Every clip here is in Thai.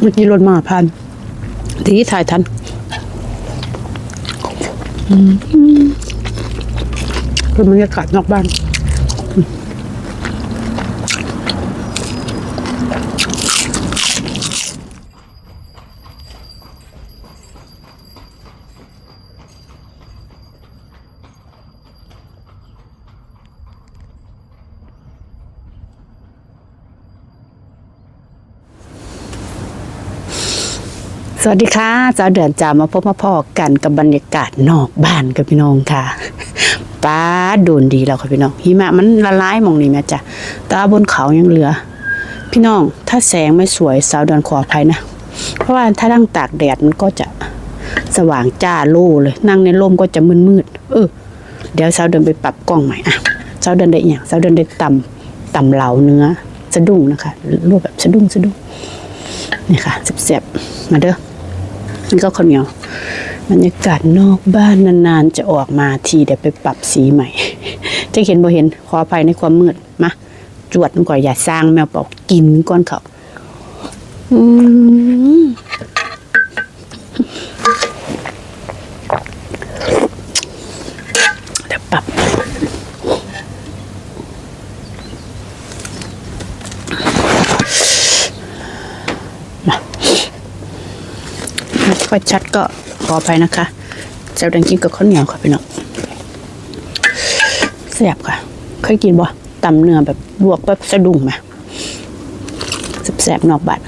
เมื่อกี้รถมาผ่านทีถ่ายทันอืมเป็นบรรยากาศนอกบ้าน สวัสดีค่ะเจ้าเดือนจามาพบมาพ่อกันกับบรรยากาศนอกบ้านกับพี่น้องค่ะป้าโดนดีแล้วค่ะพี่น้องหิมะมันละลายมองนี่แม่จ้ะตาบนเขายังเหลือ พี่น้องถ้าแสงไม่สวยสาวเดือนขออภัยนะ เพราะว่าถ้านั่งตากแดดมันก็จะสว่างจ้าโล่เลย นั่งในร่มก็จะมืดๆเออ เดี๋ยวสาวเดินไปปรับกล้องใหม่อะสาวเดินได้อย่างสาวเดินได้ตำตำเหลาเนื้อสะดุ้งนะคะรูปแบบสะดุ้งสะดุ้งนี่ค่ะเสียบๆมาเด้อ นี่ก็ข้าวเหนียวบรรยากาศนอกบ้านนานๆ จะออกมาทีเดี๋ยวไปปรับสีใหม่ จะเห็นบ่เห็นขออภัยในความมืดมาจวดมันก่อนอย่าสร้างแมวเป่ากินก้อนเขาอืมเดี๋ยวปรับ ไม่ค่ อยชัดก็ขออภัยนะคะเจ้าดังกินกับข้าวเหนียวค่ะพี่น้องแซ่บค่ะ เคยกินบ่ตำเนื้อแบบลวกแบบสะดุ้งไหมแซ่บนอกบัด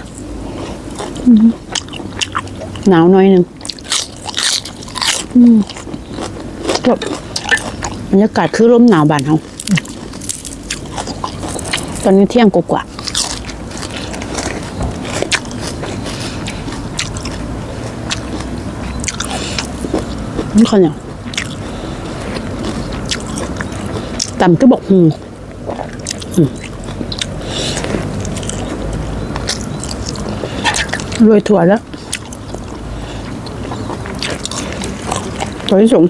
หนาวน้อยหนึ่งอืมแบบบรรยากาศคือลมหนาวบานเขาตอนนี้เที่ยงกว่า นี่คนอย่างต่ำก็บอกหืมอืมโรยถั่วแล้วถั่วที่สูง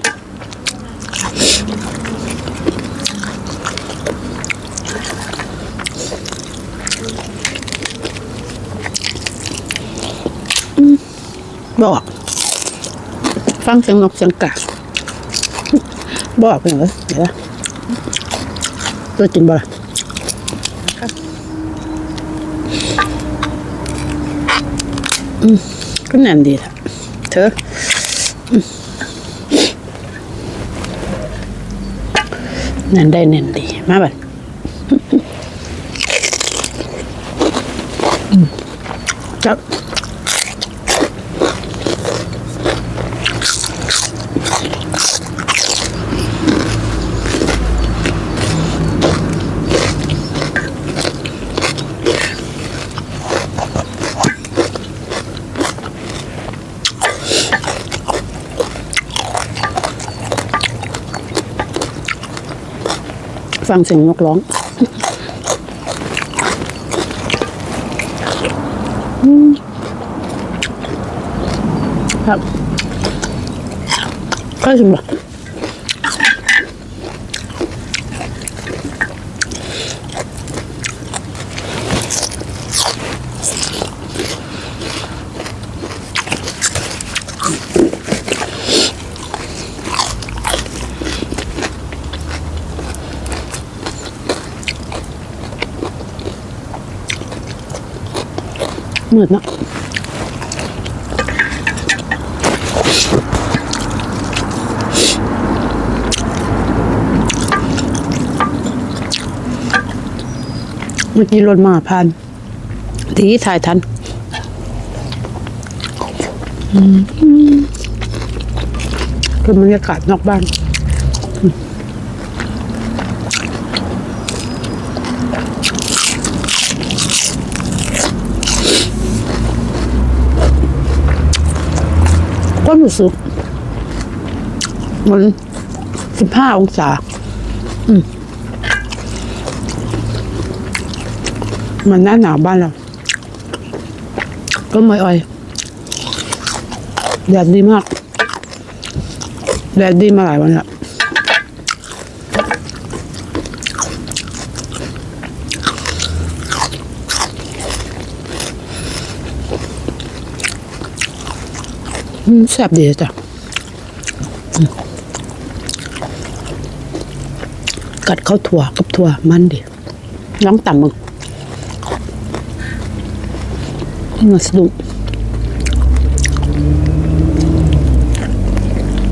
บอก ฟังเสียงนกเสียงกาบอกเป็นเหรอเดี๋ยวตัวกินบ่ละอืมก็แน่นดีละเธอแน่นได้แน่นดี มาบัด ฟังเสียงนกร้องครับก็ชิมบ่ มืดเนาะเมื่อกี้รถมาผ่านทีถ่ายทันอืมเป็นบรรยากาศนอกบ้าน ก็รู้สึกมันสิบห้าองศา อืมมันหน้าหนาวบ้านเรา ก็ไม่อ่อยแดดดีมากแดดดีมาหลายวันแล้ว แซ่บดีจ้ะกัดข้าวถั่วกับถั่วมันดิน้องต่ำมึงนี่มาสนุก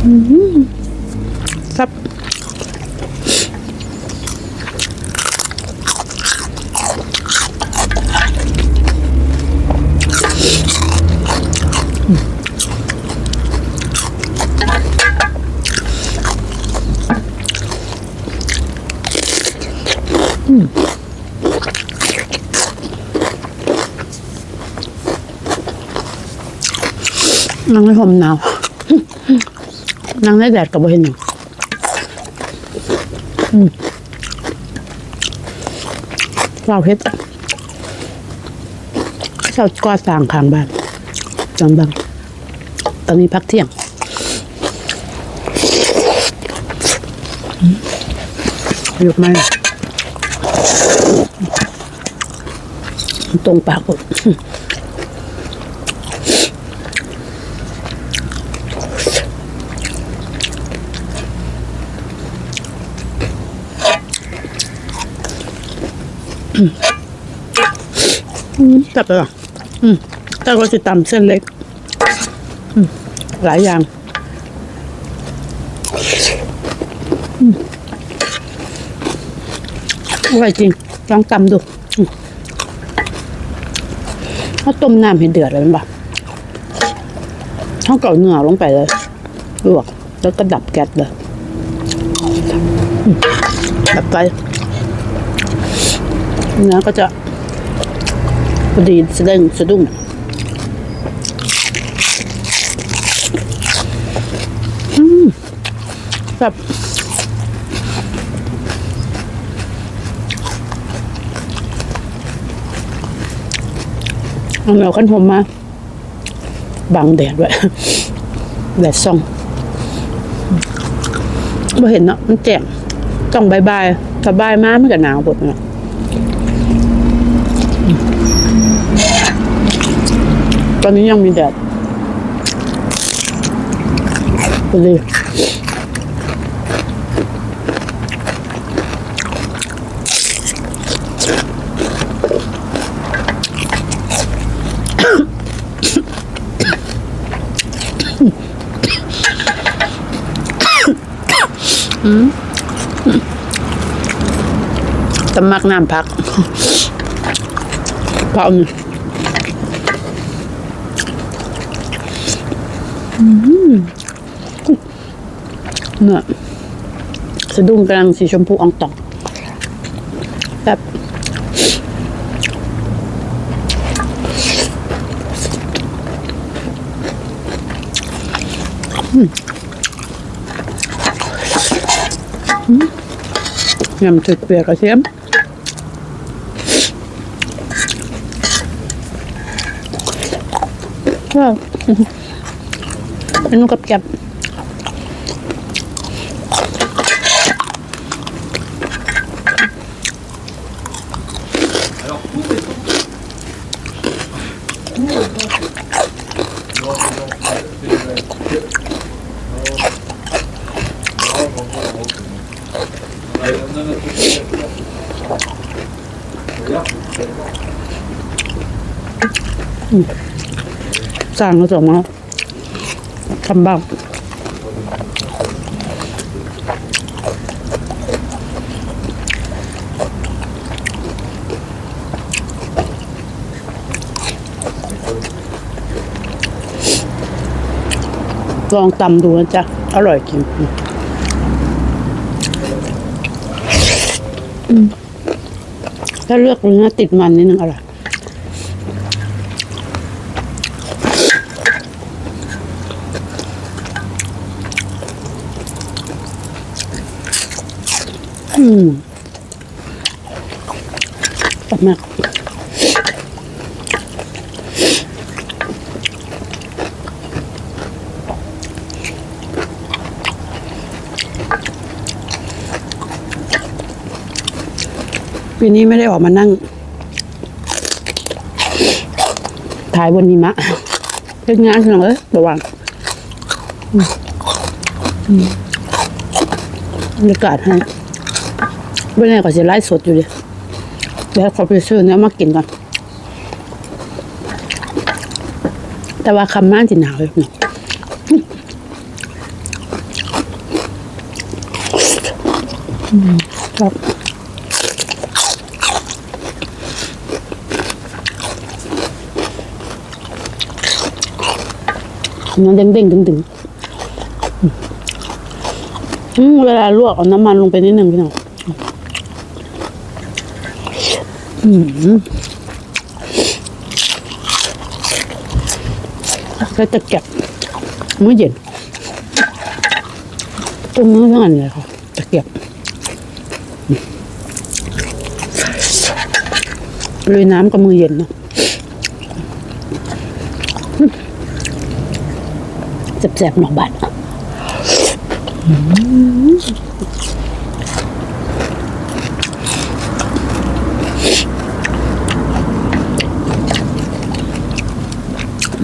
อืมแซ่บ นั่งในห่มหนาวนั่งในแดดกับเห็นหยังอืมเราเฮ็ดเช้าก่อสร้างข้างบ้านจังบัง ตอนนี้พักเที่ยงหยุดไหม ตรงปากหมจับเลยเหรออืมแต่ก็จะตำเส้นเล็ก หลายอย่างอืมอร่อยจริง ลองตำดู เขาต้มน้ำให้เดือดเลยมันปะเขาเก่าเนื้อลงไปเลยลวกแล้วก็ดับแก๊สเลยดับไฟเนื้อก็จะพอดีสะดึงสะดุ้งแบบ เอาแมวขั้นผมมาบังแดดไว้แดดส่องไม่เห็นเนาะมันแจ่มต้องบายบายสบายมากไม่กับหนาวปวดเนาะตอนนี้ยังมีแดดพอดี ตำมักน้ำพักเผาหนึ่งเนื้อสะดุ้งกำลังสีชมพูอองตองแบบอืมอืม ยำจุดเปลือกกระเทียมว้าวเป็นนกกับแกบ สร้างก็ส่งมาทำบ้างลองตำดูนะจ๊ะ อร่อยจริงอืมถ้าเลือกเนื้อติดมันนิดนึงอร่อย อืมากปีนี้ไม่ได้ออกมานั่งถ่ายบนหิมะเป็นงานขนาดเอ้ยระวังบรรยากาศให้ ไม่แน่ก็จะไล่สดอยู่เลยเดี๋ยวขอไปซื้อเนื้อมากินก่อน แต่ว่าคำม่านสิหนาวเลยนาะอืมครับมันเด้งๆดึงๆอืมเวลาลวกเอาน้ำมันลงไปนิดนึงพี่น้อง อืมก็จะเก็บมื้อเย็นตรงนี้ทั้งอันเลยค่ะตะเกียบลุยน้ำกับมือเย็นเนาะแสบๆหนอกบาด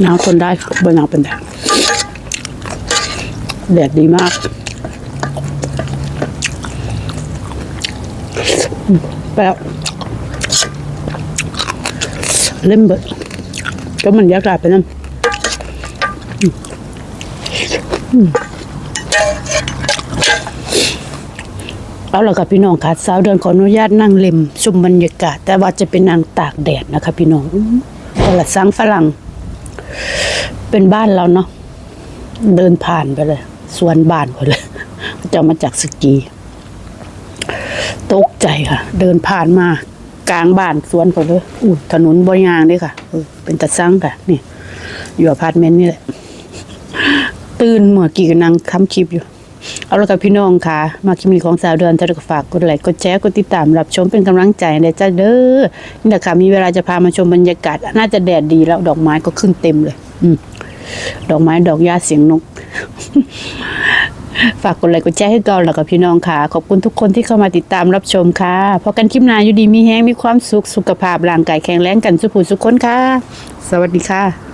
หนาวทนได้ค่ะบนหนาวเป็นแดดแดดดีมากแล้วเล่มเบิดก็มันยากลายไปนั่นเอาละค่ะพี่น้องค่ะสาวเดือนขออนุญาตนั่งเล็มชมบรรยากาศ แต่ว่าจะเป็นนางตากแดดนะคะพี่น้องอื้อคนละสังฝรั่ง เป็นบ้านเราเนาะเดินผ่านไปเลย สวนบ้านไปเลยจะมาจากสกี ตกใจค่ะ เดินผ่านมากลางบ้านสวนไปเลยอู้ถนนบอยางด้วยค่ะเป็นตะซังค่ะ นี่ อยู่อพาร์ตเมนต์นี่แหละ ตื่นเมื่อกี้ก็นั่งค้ำคลิปอยู่ เอาละกับพี่น้องค่ะ มาคลิปนี้ของสาวเดือนจะฝากกดไลค์กดแชร์กดติดตามรับชมเป็นกำลังใจในจ้าเด้อนี่แหละค่ะมีเวลาจะพามาชมบรรยากาศ น่าจะแดดดีแล้วดอกไม้ก็ขึ้นเต็มเลย อืดอกไม้ดอกหญ้าเสียงนก ฝากกดไลค์กดแชร์ให้ก่อนแล้วกับพี่น้องค่ะ ขอบคุณทุกคนที่เข้ามาติดตามรับชมค่ะพอกันคลิปหน้าอยู่ดีมีแห้งมีความสุขสุขภาพร่างกายแข็งแรงกันสุขผู้สุขคนค่ะ สวัสดีค่ะ